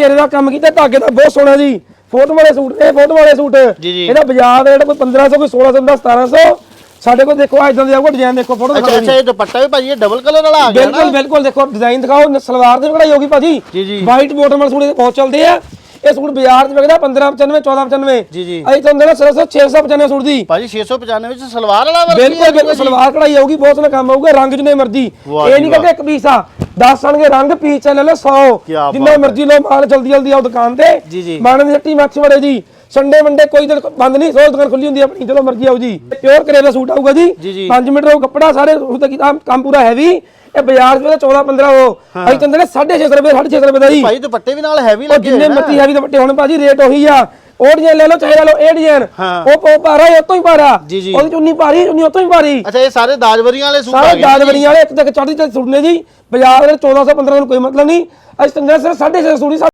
ਤੇਰੇ ਦਾ ਕੰਮ ਕੀਤਾ ਧਾਗੇ ਦਾ ਬਹੁਤ ਸੋਹਣਾ ਜੀ। ਫੋਟੋ ਵਾਲੇ ਸੂਟ ਇਹ ਫੋਟੋ ਵਾਲੇ ਸੂਟ। ਜੀ, ਜੀ। ਇਹਦਾ ਬਾਜ਼ਾਰ ਜਿਹੜਾ ਕੋਈ 1500 ਕੋਈ 1600 ਦਾ 1700 ਸਾਡੇ ਕੋਲ ਦੇਖੋ ਇਦਾਂ ਦੇ ਆਊਗਾ ਡਿਜ਼ਾਈਨ ਦੇਖੋ ਫੋਟੋ ਅੱਛਾ ਦਿਖਾਓ ਅੱਛਾ ਇਹ ਦੁਪੱਟਾ ਵੀ ਭਾਜੀ ਇਹ ਡਬਲ ਕਲਰ ਵਾਲਾ ਆ ਗਿਆ ਨਾ? ਬਿਲਕੁਲ ਬਿਲਕੁਲ ਦੇਖੋ ਡਿਜ਼ਾਈਨ ਦਿਖਾਓ ਨ- ਸਲਵਾਰ ਦੀ ਕਢਾਈ ਹੋਗੀ ਭਾਜੀ। ਜੀ, ਜੀ। ਵਾਈਟ ਬਾਟਮ ਵਾਲੇ ਸੂਟ ਇਹਦੇ ਬਹੁਤ ਚੱਲਦੇ ਆ। ਇਹ ਸੂਟ ਬਾਜ਼ਾਰ 'ਚ ਵਿਕਦਾ 1595 1495 ਜੀ, ਜੀ। ਅਸੀਂ ਤੁਹਾਨੂੰ ਦੇਣਾ ਸਿਰਫ 695 ਸੂਟ ਦੀ। ਭਾਜੀ 695 ਵਿੱਚ ਸਲਵਾਰ ਵਾਲਾ ਵਰਕ ਬਿਲਕੁਲ ਬਿਲਕੁਲ ਸਲਵਾਰ ਕਢਾਈ ਆਊਗੀ ਬਹੁਤ ਸੋਹਣਾ ਕੰਮ ਆਊਗਾ ਰੰਗ ਜਿੰਨੇ ਮਰਜ਼ੀ। ਇਹ ਨਹੀਂ ਕਹਿੰਦੇ ਇੱਕ ਪੀਸ ਆ 10 ਆਣਗੇ ਰੰਗ ਪੀਸ ਚ ਲੈ ਲਓ 100 ਕਿਆ ਜਿੰਨੇ ਮਰਜ਼ੀ ਲਓ ਮਾਲ ਜਲਦੀ ਜਲਦੀ ਆਓ ਦੁਕਾਨ ਤੇ। ਜੀ, ਜੀ। ਮਾਣੇ ਦੀ ਹੱਟੀ ਮੈਕਸ ਵੜੇ ਜੀ। ਸੰਡੇ ਮੰਡੇ ਕੋਈ ਦਿਨ ਬੰਦ ਨਹੀਂ ਸੋਚ ਦੁਕਾਨ ਖੁੱਲੀ ਹੁੰਦੀ ਆਪਣੀ ਜਦੋਂ ਮਰਜ਼ੀ ਆਓ ਜੀ। ਪਿਓਰ ਕਰੇਬ ਦਾ ਸੂਟ ਆਊਗਾ ਜੀ। ਜੀ, ਜੀ। 5 ਮੀਟਰ ਉਹ ਕੱਪੜਾ ਸਾਰੇ ਸੂਟ ਦਾ ਕੰਮ ਪੂਰਾ ਹੈਵੀ ਇਹ ਬਾਜ਼ਾਰ ਚ 14 15 ਉਹ ਅਸੀਂ ਕਹਿੰਦੇ ਨੇ 650 ਰੁਪਏ 650 ਰੁਪਏ ਦਾ ਜੀ। ਭਾਈ ਦੁਪੱਟੇ ਵੀ ਨਾਲ ਹੈਵੀ ਉਹ ਲੱਗੇ ਜਿੰਨੇ ਹੋਏ ਨਾ। ਮੱਤੀ ਹੈਵੀ ਦੇ ਵੱਟੇ ਹੁਣ ਭਾਜੀ ਰੇਟ ਉਹੀ ਆ। ਉਹ ਡਿਜ਼ਾਈਨ ਲੈ ਲਓ ਚਾਹੇ ਲੈ ਲਓ ਇਹ ਡਿਜ਼ਾਈਨ ਹਾਂ। ਉਹ ਪੋ ਪਾਰਾ ਇਹ ਤੋਂ ਹੀ ਪਾਰਾ ਜੀ, ਜੀ। ਉਹਦੀ ਚੁੰਨੀ ਭਾਰੀ ਉਹ ਤੋਂ ਹੀ ਭਾਰੀ। ਅੱਛਾ ਇਹ ਸਾਰੇ ਦਾਜਵਰੀਆਂ ਵਾਲੇ ਸੂਟ ਆ ਸਾਰੇ ਗਏ ਵਾਲੇ ਇੱਕ ਤੱਕ ਚੜ੍ਹਦੀ ਤੇ ਸੁਣਨੇ ਜੀ। ਬਾਜ਼ਾਰ ਦੇ 1400 1500 ਨੂੰ ਕੋਈ ਮਤਲਬ ਨਹੀਂ। ਅਸੀਂ ਤੰਗਾ ਸਿਰ 650 ਸੂੜੀ